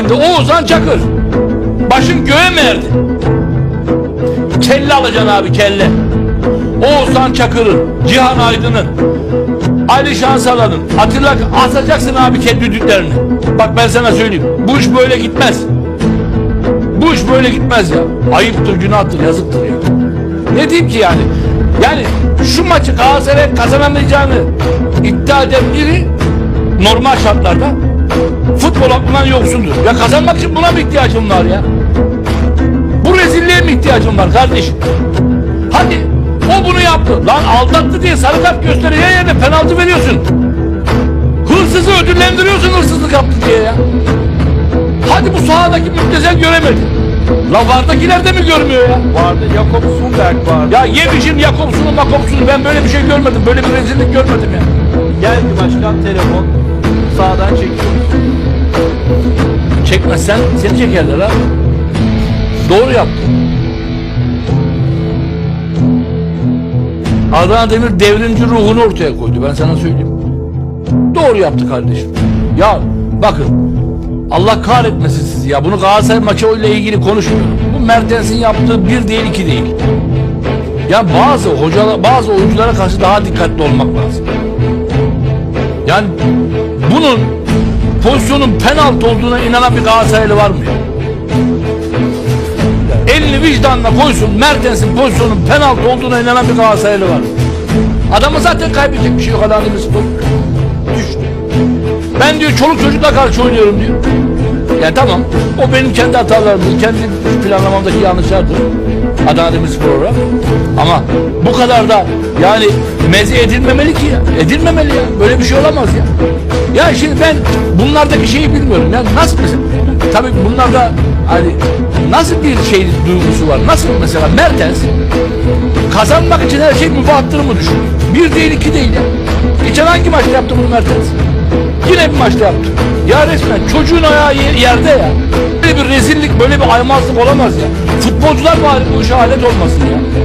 şimdi Oğuzhan Çakır. Başın göğe mi erdi? Kelle alacaksın abi kelle. Oğuzhan Çakır'ın, Cihan Aydın'ın, Ali Şansalan'ın, Atilla asacaksın abi kendi düdüklerini. Bak ben sana söyleyeyim. Bu iş böyle gitmez. Bu iş böyle gitmez ya. Ayıptır, günahtır, yazıktır ya. Ne diyeyim ki yani? Yani şu maçı Galatasaray kazanamayacağını iddia eden biri normal şartlarda futbol aklından yoksundur. Ya kazanmak için buna mı ihtiyacım var ya? Bu rezilliğe mi ihtiyacım var kardeşim? Hadi o bunu yaptı. Lan aldattı diye sarı kart gösteriyor yerine penaltı veriyorsun. Hırsızı ödüllendiriyorsun hırsızlık yaptı diye ya. Hadi bu sahadaki müptezel göremedi. La vardakiler de mi görmüyor ya? Vardı Jakob Sundberg vardı. Ya yemişim Jakobs'unu Makobs'unu ben böyle bir şey görmedim. Böyle bir rezillik görmedim ya. Geldi başkan telefon sağdan çekiyor. Çekmezsen seni çekerler ha. Doğru yaptı. Adana Demir devrimci ruhunu ortaya koydu ben sana söyleyeyim. Doğru yaptı kardeşim. Ya bakın Allah kahretmesin sizi ya. Bunu Galatasaray maçı ile ilgili konuşmuyorum. Bu Mertens'in yaptığı bir değil iki değil. Ya bazı hocalar, bazı oyunculara karşı daha dikkatli olmak lazım. Yani bunun pozisyonun penaltı olduğuna inanan bir Galatasaraylı var mı? Elini vicdanına koysun Mertens'in pozisyonun penaltı olduğuna inanan bir Galatasaraylı var. Adamı zaten kaybedecek bir şey yok Adana Demirspor. Düştü. Ben diyor çoluk çocukla karşı oynuyorum diyor. Ya tamam o benim kendi hatalarımdır, kendi planlamamdaki yanlışlardır. Adana Demirspor olarak. Ama bu kadar da yani meze edilmemeli ki ya. Edilmemeli ya. Böyle bir şey olamaz ya. Ya şimdi ben bunlardaki şeyi bilmiyorum ya. Nasıl mesela? Tabii bunlarda hani nasıl bir şey duygusu var? Nasıl mesela Mertens kazanmak için her şey mübahtır mı düşünüyor? Bir değil iki değil ya. Geçen hangi maçta yaptı bunu Mertens? Yine bir maçta yaptı. Ya resmen çocuğun ayağı yer- yerde ya. Böyle bir rezillik, böyle bir aymazlık olamaz ya. Futbolcular bari bu işe alet olmasın ya.